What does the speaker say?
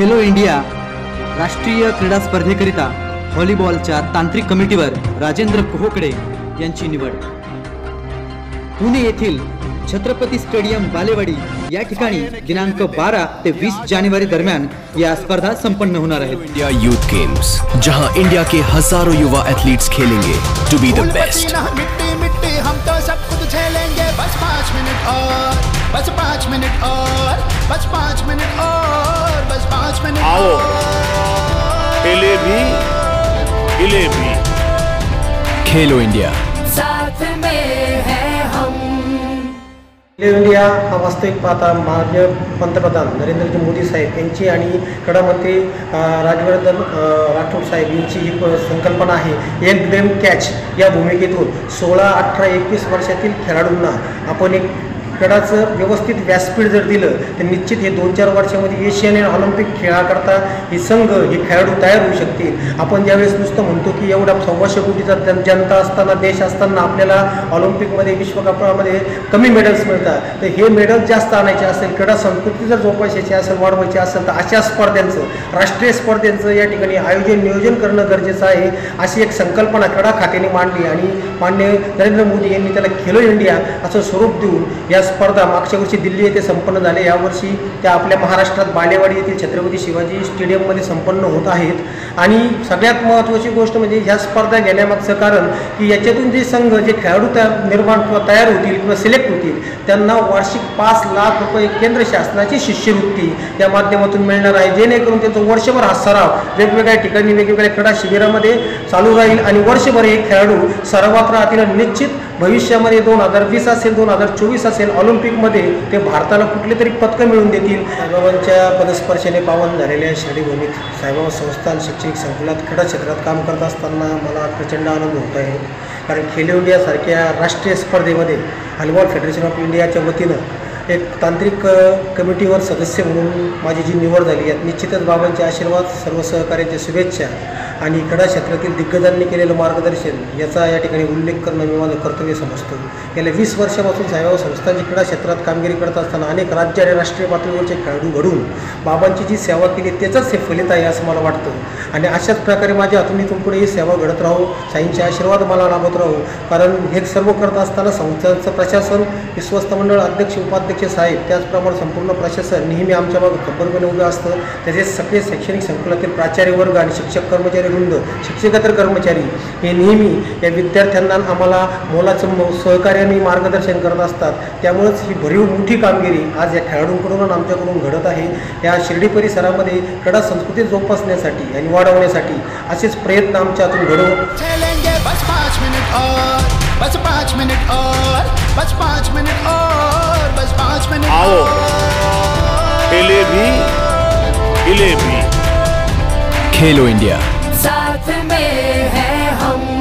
Khelo India राष्ट्रीय क्रीडा स्पर्धेकरिता व्हॉलीबॉलच्या तांत्रिक कमिटीवर राजेंद्र कोहोकडे यांची निवड. पुणे येथील छत्रपती स्टेडियम बालेवाडी या ठिकाणी दिनांक बारा ते वीस जानेवारी दरम्यान या स्पर्धा संपन्न होणार आहेत. इंडिया यूथ गेम्स जहाँ इंडिया के हज़ारों युवा एथलीट्स खेलेंगे टू बी द बेस्ट मिट्टी मिट्टी हम तो सब कुछ झेलेंगे। बस पाँच मिनट और बस पाँच मिनट और बस पाँच मिनट और। आओ। खेले भी हिले भी। खेलो इंडिया। साथ में है हम। खेलो इंडिया हा वास्तविक पाहता माननीय पंतप्रधान नरेंद्रजी मोदी साहेब यांची आणि क्रीडामंत्री राजवर्धन राठोड साहेब यांची ही संकल्पना आहे. एक गेम कॅच या भूमिकेतून सोळा अठरा एकवीस वर्षातील खेळाडूंना आपण एक क्रीडाचं व्यवस्थित व्यासपीठ जर दिलं तर निश्चित हे दोन चार वर्षामध्ये एशियन आणि ऑलिम्पिक खेळाकरता हे संघ हे खेळाडू तयार होऊ शकतील. आपण ज्यावेळेस नुसतं म्हणतो की एवढा सव्वाशे कोटीचा जनता असताना देश असताना आपल्याला ऑलिम्पिकमध्ये विश्वकपामध्ये कमी मेडल्स मिळतात. तर हे मेडल जास्त आणायचे असेल क्रीडा संस्कृती जर जोपासायची असेल वाढवायची असेल तर अशा स्पर्धांचं राष्ट्रीय स्पर्धांचं या ठिकाणी आयोजन नियोजन करणं गरजेचं आहे अशी एक संकल्पना क्रीडा खात्याने मांडली. आणि मान्य नरेंद्र मोदी यांनी त्याला खेलो इंडिया असं स्वरूप देऊन या स्पर्धा मागच्या वर्षी दिल्ली येथे संपन्न झाले. यावर्षी त्या आपल्या महाराष्ट्रात बालेवाडी येथील छत्रपती शिवाजी स्टेडियममध्ये संपन्न होत आहेत. आणि सगळ्यात महत्त्वाची गोष्ट म्हणजे ह्या स्पर्धा घेण्यामागचं कारण की याच्यातून जे संघ जे खेळाडू त्या निर्माण किंवा तयार होतील किंवा सिलेक्ट होतील त्यांना वार्षिक पाच लाख रुपये केंद्र शासनाची शिष्यवृत्ती या माध्यमातून मिळणार आहे. जेणेकरून त्यांचा वर्षभर हा सराव वेगवेगळ्या ठिकाणी वेगवेगळ्या क्रीडा शिबिरामध्ये चालू राहील आणि वर्षभर हे खेळाडू सरावात राहतील आणि निश्चित भविष्यामध्ये दोन हजार वीस असेल दोन हजार चोवीस असेल ऑलिम्पिकमध्ये ते भारताला कुठले तरी पदकं मिळवून देतील. साईबाबांच्या पदस्पर्शाने पावन झालेल्या शाळेभूमीत साईबाबा संस्थान शैक्षणिक संकुलात क्रीडा क्षेत्रात काम करत असताना मला प्रचंड आनंद होत आहे. कारण खेलो इंडियासारख्या राष्ट्रीय स्पर्धेमध्ये हॉलीबॉल फेडरेशन ऑफ इंडियाच्या वतीनं एक तांत्रिक कमिटीवर सदस्य म्हणून माझी जी निवड झाली यात निश्चितच बाबांचे आशीर्वाद सर्व सहकार्यांच्या शुभेच्छा आणि क्रीडा क्षेत्रातील दिग्गजांनी केलेलं मार्गदर्शन याचा या ठिकाणी उल्लेख करणं मी माझं कर्तव्य समजतो. गेल्या वीस वर्षापासून साहेबाव संस्थांची क्रीडा क्षेत्रात कामगिरी करत असताना अनेक राज्य आणि राष्ट्रीय पातळीवरचे खेळाडू घडून बाबांची जी सेवा केली त्याचंच हे फलित आहे असं मला वाटतं. आणि अशाच प्रकारे माझ्या हातून इथून पुढे ही सेवा घडत राहू साईंचे आशीर्वाद मला लाभत राहू कारण हे सर्व करत असताना संस्थांचं प्रशासन विश्वस्त मंडळ अध्यक्ष उपाध्यक्ष साहेब त्याचप्रमाणे संपूर्ण प्रशासन नेहमी आमच्या मागं खबरपणे उभं असतं. तसेच सगळे शैक्षणिक संकुलातील प्राचार्य वर्ग आणि शिक्षक कर्मचारी वृंद शिक्षकेतर कर्मचारी हे नेहमी या विद्यार्थ्यांना आम्हाला मोलाचं म- सहकार्याने मार्गदर्शन करत असतात. त्यामुळंच ही भरीव मोठी कामगिरी आज या खेळाडूंकडून आणि आमच्याकडून घडत आहे. या शिर्डी परिसरामध्ये क्रीडा संस्कृती जोपासण्यासाठी आणि वाढवण्यासाठी असेच प्रयत्न आमच्या हातून घडवून खेलो इंडिया। साथ में है हम।